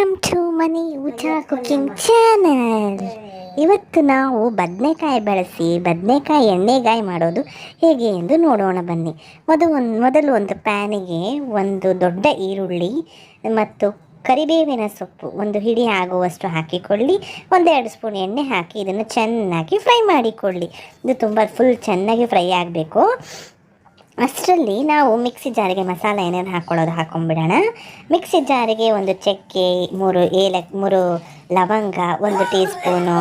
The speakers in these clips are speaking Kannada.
ವೆಲ್ಕಮ್ ಟು ಮನಿ ಊಟ ಕುಕಿಂಗ್ ಚಾನಲ್ ಇವತ್ತು ನಾವು ಬದನೆಕಾಯಿ ಬಳಸಿ, ಬದನೆಕಾಯಿ ಎಣ್ಣೆಗಾಯಿ ಮಾಡೋದು ಹೇಗೆ ಎಂದು ನೋಡೋಣ ಬನ್ನಿ. ಮೊದಲು ಒಂದು ಮೊದಲು ಒಂದು ಪ್ಯಾನಿಗೆ ಒಂದು ದೊಡ್ಡ ಈರುಳ್ಳಿ ಮತ್ತು ಕರಿಬೇವಿನ ಸೊಪ್ಪು ಒಂದು ಹಿಡಿ ಆಗುವಷ್ಟು ಹಾಕಿಕೊಳ್ಳಿ. ಒಂದೆರಡು ಸ್ಪೂನ್ ಎಣ್ಣೆ ಹಾಕಿ ಇದನ್ನು ಚೆನ್ನಾಗಿ ಫ್ರೈ ಮಾಡಿಕೊಳ್ಳಿ. ಇದು ತುಂಬ ಫುಲ್ ಚೆನ್ನಾಗಿ ಫ್ರೈ ಆಗಬೇಕು. ಅಷ್ಟರಲ್ಲಿ ನಾವು ಮಿಕ್ಸಿ ಜಾರಿಗೆ ಮಸಾಲೆ ಏನೇನು ಹಾಕ್ಕೊಳ್ಳೋದು ಹಾಕೊಂಡ್ಬಿಡೋಣ ಮಿಕ್ಸಿ ಜಾರಿಗೆ ಒಂದು ಚಕ್ಕೆ, ಮೂರು ಏಲಕ್ಕಿ ಮೂರು ಲವಂಗ, ಒಂದು ಟೀ ಸ್ಪೂನು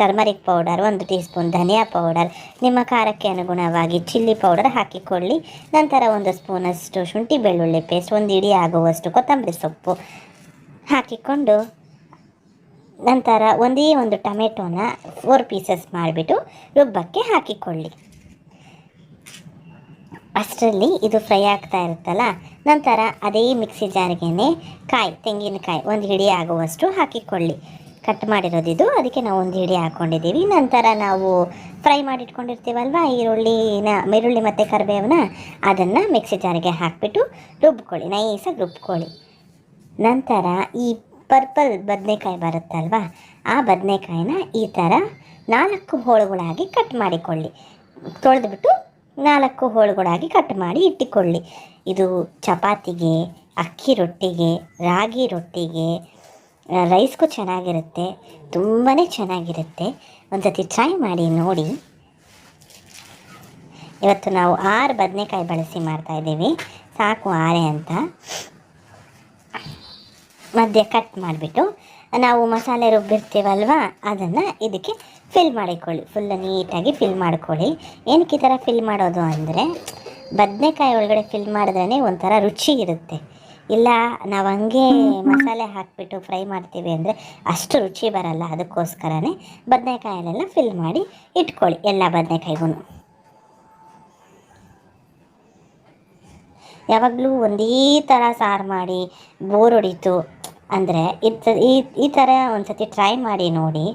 ಟರ್ಮರಿಕ್ ಪೌಡರ್, ಒಂದು ಟೀ ಸ್ಪೂನ್ ಧನಿಯಾ ಪೌಡರ್, ನಿಮ್ಮ ಖಾರಕ್ಕೆ ಅನುಗುಣವಾಗಿ ಚಿಲ್ಲಿ ಪೌಡರ್ ಹಾಕಿಕೊಳ್ಳಿ. ನಂತರ ಒಂದು ಸ್ಪೂನಷ್ಟು ಶುಂಠಿ ಬೆಳ್ಳುಳ್ಳಿ ಪೇಸ್ಟ್, ಒಂದು ಇಡಿ ಆಗುವಷ್ಟು ಕೊತ್ತಂಬರಿ ಸೊಪ್ಪು ಹಾಕಿಕೊಂಡು, ನಂತರ ಒಂದೇ ಒಂದು ಟೊಮೆಟೊನ ಫೋರ್ ಪೀಸಸ್ ಮಾಡಿಬಿಟ್ಟು ರುಬ್ಬಕ್ಕೆ ಹಾಕಿಕೊಳ್ಳಿ. ಅಷ್ಟರಲ್ಲಿ ಇದು ಫ್ರೈ ಆಗ್ತಾ ಇರುತ್ತಲ್ಲ, ನಂತರ ಅದೇ ಮಿಕ್ಸಿ ಜಾರಿಗೆನೆ ಕಾಯಿ, ತೆಂಗಿನಕಾಯಿ ಒಂದು ಹಿಡಿ ಆಗುವಷ್ಟು ಹಾಕಿಕೊಳ್ಳಿ. ಕಟ್ ಮಾಡಿರೋದಿದು ಅದಕ್ಕೆ ನಾವು ಒಂದು ಹಿಡಿ ಹಾಕ್ಕೊಂಡಿದ್ದೀವಿ ನಂತರ ನಾವು ಫ್ರೈ ಮಾಡಿಟ್ಕೊಂಡಿರ್ತೀವಲ್ವ, ಈರುಳ್ಳಿನ, ಈರುಳ್ಳಿ ಮತ್ತು ಕರಿಬೇವನ್ನ ಅದನ್ನು ಮಿಕ್ಸಿ ಜಾರಿಗೆ ಹಾಕಿಬಿಟ್ಟು ರುಬ್ಕೊಳ್ಳಿ, ನೈಸಾಗಿ ರುಬ್ಕೊಳ್ಳಿ. ನಂತರ ಈ ಪರ್ಪಲ್ ಬದನೆಕಾಯಿ ಬರುತ್ತಲ್ವ, ಆ ಬದನೆಕಾಯಿನ ಈ ಥರ ನಾಲ್ಕು ಹೋಳುಗಳಾಗಿ ಕಟ್ ಮಾಡಿಕೊಳ್ಳಿ. ತೊಳೆದ್ಬಿಟ್ಟು ನಾಲ್ಕು ಹೋಳುಗಳಾಗಿ ಕಟ್ ಮಾಡಿ ಇಟ್ಟುಕೊಳ್ಳಿ. ಇದು ಚಪಾತಿಗೆ, ಅಕ್ಕಿ ರೊಟ್ಟಿಗೆ, ರಾಗಿ ರೊಟ್ಟಿಗೆ ರೈಸ್ಗೂ ಚೆನ್ನಾಗಿರುತ್ತೆ ತುಂಬಾ ಚೆನ್ನಾಗಿರುತ್ತೆ. ಒಂದು ಸತಿ ಟ್ರೈ ಮಾಡಿ ನೋಡಿ. ಇವತ್ತು ನಾವು ಆರು ಬದನೆಕಾಯಿ ಬಳಸಿ ಮಾಡ್ತಾಯಿದ್ದೀವಿ ಸಾಕು ಆರೆ ಅಂತ. ಮಧ್ಯೆ ಕಟ್ ಮಾಡಿಬಿಟ್ಟು ನಾವು ಮಸಾಲೆ ರುಬ್ಬಿರ್ತೀವಲ್ವ? ಅದನ್ನು ಇದಕ್ಕೆ ಫಿಲ್ ಮಾಡಿಕೊಳ್ಳಿ. ಫುಲ್ ನೀಟಾಗಿ ಫಿಲ್ ಮಾಡ್ಕೊಳ್ಳಿ. ಏನಕ್ಕೆ ಈ ಥರ ಫಿಲ್ ಮಾಡೋದು ಅಂದರೆ ಬದನೆಕಾಯಿ ಒಳಗಡೆ ಫಿಲ್ ಮಾಡಿದ್ರೇ ಒಂಥರ ರುಚಿ ಇರುತ್ತೆ. ಇಲ್ಲ ನಾವು ಹಂಗೆ ಮಸಾಲೆ ಹಾಕಿಬಿಟ್ಟು ಫ್ರೈ ಮಾಡ್ತೀವಿ ಅಂದರೆ ಅಷ್ಟು ರುಚಿ ಬರಲ್ಲ. ಅದಕ್ಕೋಸ್ಕರನೇ ಬದನೆಕಾಯಲ್ಲೆಲ್ಲ ಫಿಲ್ ಮಾಡಿ ಇಟ್ಕೊಳ್ಳಿ ಎಲ್ಲ ಬದನೆಕಾಯಿಗೂ. ಯಾವಾಗಲೂ ಒಂದೇ ಥರ ಸಾರು ಮಾಡಿ ಬೋರ್ ಹೊಡಿತು. ಅಂದರೆ ಈ ಈ ಥರ ಒಂದು ಸತಿ ಟ್ರೈ ಮಾಡಿ ನೋಡಿ.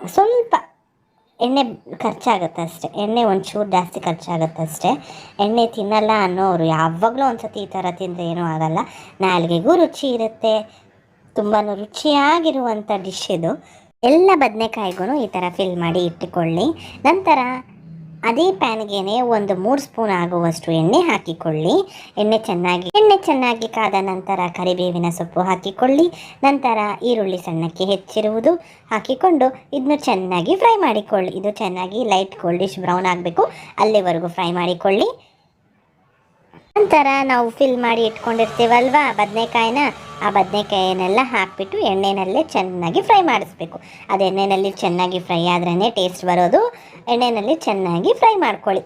ಸ್ವಲ್ಪ ಎಣ್ಣೆ ಖರ್ಚಾಗುತ್ತೆ ಅಷ್ಟೆ. ಎಣ್ಣೆ ಒಂಚೂರು ಜಾಸ್ತಿ ಖರ್ಚಾಗುತ್ತೆ ಅಷ್ಟೇ. ಎಣ್ಣೆ ತಿನ್ನಲ್ಲ ಅನ್ನೋರು ಯಾವಾಗಲೂ ಒಂದು ಸತಿ ಈ ಥರ ತಿಂದರೆ ಏನೂ ಆಗಲ್ಲ. ನಾಲ್ಗೆಗೂ ರುಚಿ ಇರುತ್ತೆ. ತುಂಬಾ ರುಚಿಯಾಗಿರುವಂಥ ಡಿಶ್ ಇದು. ಎಲ್ಲ ಬದನೆಕಾಯಿಗೂ ಈ ಥರ ಫಿಲ್ ಮಾಡಿ ಇಟ್ಟುಕೊಳ್ಳಿ. ನಂತರ ಅದೇ ಪ್ಯಾನ್ಗೆನೆ ಒಂದು ಮೂರು ಸ್ಪೂನ್ ಆಗುವಷ್ಟು ಎಣ್ಣೆ ಹಾಕಿಕೊಳ್ಳಿ. ಎಣ್ಣೆ ಚೆನ್ನಾಗಿ ಎಣ್ಣೆ ಚೆನ್ನಾಗಿ ಕಾದ ನಂತರ ಕರಿಬೇವಿನ ಸೊಪ್ಪು ಹಾಕಿಕೊಳ್ಳಿ. ನಂತರ ಈರುಳ್ಳಿ ಸಣ್ಣಕ್ಕೆ ಹೆಚ್ಚಿರುವುದು ಹಾಕಿಕೊಂಡು ಇದನ್ನು ಚೆನ್ನಾಗಿ ಫ್ರೈ ಮಾಡಿಕೊಳ್ಳಿ. ಇದು ಚೆನ್ನಾಗಿ ಲೈಟ್ ಗೋಲ್ಡಿಶ್ ಬ್ರೌನ್ ಆಗಬೇಕು. ಅಲ್ಲಿವರೆಗೂ ಫ್ರೈ ಮಾಡಿಕೊಳ್ಳಿ. ನಂತರ ನಾವು ಫಿಲ್ ಮಾಡಿ ಇಟ್ಕೊಂಡಿರ್ತೀವಲ್ವಾ ಬದನೆಕಾಯಿನ? ಆ ಬದನೆಕಾಯನ್ನೆಲ್ಲ ಹಾಕಿಬಿಟ್ಟು ಎಣ್ಣೆಯಲ್ಲೇ ಚೆನ್ನಾಗಿ ಫ್ರೈ ಮಾಡಿಸ್ಬೇಕು. ಅದು ಎಣ್ಣೆಯಲ್ಲಿ ಚೆನ್ನಾಗಿ ಫ್ರೈ ಆದ್ರೇ ಟೇಸ್ಟ್ ಬರೋದು. ಎಣ್ಣೆಯಲ್ಲಿ ಚೆನ್ನಾಗಿ ಫ್ರೈ ಮಾಡ್ಕೊಳ್ಳಿ.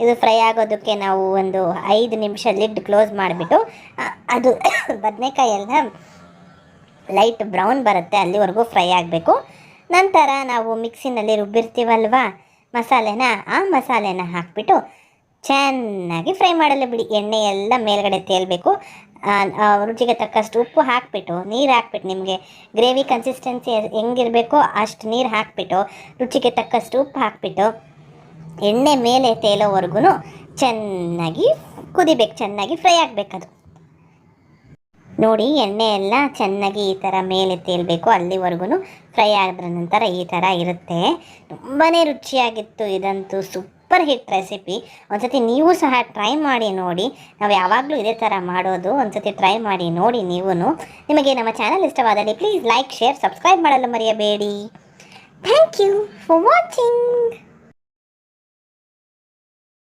ಇದು ಫ್ರೈ ಆಗೋದಕ್ಕೆ ನಾವು ಒಂದು ಐದು ನಿಮಿಷ ಲಿಡ್ ಕ್ಲೋಸ್ ಮಾಡಿಬಿಟ್ಟು ಅದು ಬದನೆಕಾಯಿ ಎಲ್ಲ ಲೈಟ್ ಬ್ರೌನ್ ಬರುತ್ತೆ, ಅಲ್ಲಿವರೆಗೂ ಫ್ರೈ ಆಗಬೇಕು. ನಂತರ ನಾವು ಮಿಕ್ಸಿನಲ್ಲಿ ರುಬ್ಬಿರ್ತೀವಲ್ವ, ಮಸಾಲೆನ, ಆ ಮಸಾಲೆನ ಹಾಕಿಬಿಟ್ಟು ಚೆನ್ನಾಗಿ ಫ್ರೈ ಮಾಡಲು ಬಿಡಿ. ಎಣ್ಣೆ ಎಲ್ಲ ಮೇಲ್ಗಡೆ ತೇಲ್ಬೇಕು. ರುಚಿಗೆ ತಕ್ಕಷ್ಟು ಉಪ್ಪು ಹಾಕಿಬಿಟ್ಟು, ನೀರು ಹಾಕ್ಬಿಟ್ಟು ನಿಮಗೆ ಗ್ರೇವಿ ಕನ್ಸಿಸ್ಟೆನ್ಸಿ ಹೆಂಗಿರಬೇಕೋ ಅಷ್ಟು ನೀರು ಹಾಕಿಬಿಟ್ಟು, ರುಚಿಗೆ ತಕ್ಕಷ್ಟು ಉಪ್ಪು ಹಾಕಿಬಿಟ್ಟು, ಎಣ್ಣೆ ಮೇಲೆ ತೇಲೋವರೆಗೂ ಚೆನ್ನಾಗಿ ಕುದಿಬೇಕು, ಚೆನ್ನಾಗಿ ಫ್ರೈ ಆಗಬೇಕದು. ನೋಡಿ, ಎಣ್ಣೆ ಎಲ್ಲ ಚೆನ್ನಾಗಿ ಈ ಥರ ಮೇಲೆ ತೇಲಬೇಕು ಅಲ್ಲಿವರೆಗೂ ಫ್ರೈ ಆದ ನಂತರ ಈ ಥರ ಇರುತ್ತೆ. ತುಂಬಾ ರುಚಿಯಾಗಿತ್ತು ಇದಂತೂ ಸೂಪರ್ ಹಿಟ್ ರೆಸಿಪಿ. ಒಂದ್ಸತಿ ನೀವು ಸಹ ಟ್ರೈ ಮಾಡಿ ನೋಡಿ. ನಾವು ಯಾವಾಗಲೂ ಇದೇ ಥರ ಮಾಡೋದು ಒಂದ್ಸತಿ ಟ್ರೈ ಮಾಡಿ ನೋಡಿ ನೀವು ನಿಮಗೆ ನಮ್ಮ ಚಾನಲ್ ಇಷ್ಟವಾದಲ್ಲಿ ಪ್ಲೀಸ್ ಲೈಕ್, ಶೇರ್, ಸಬ್ಸ್ಕ್ರೈಬ್ ಮಾಡಲು ಮರೆಯಬೇಡಿ. Thank you for watching.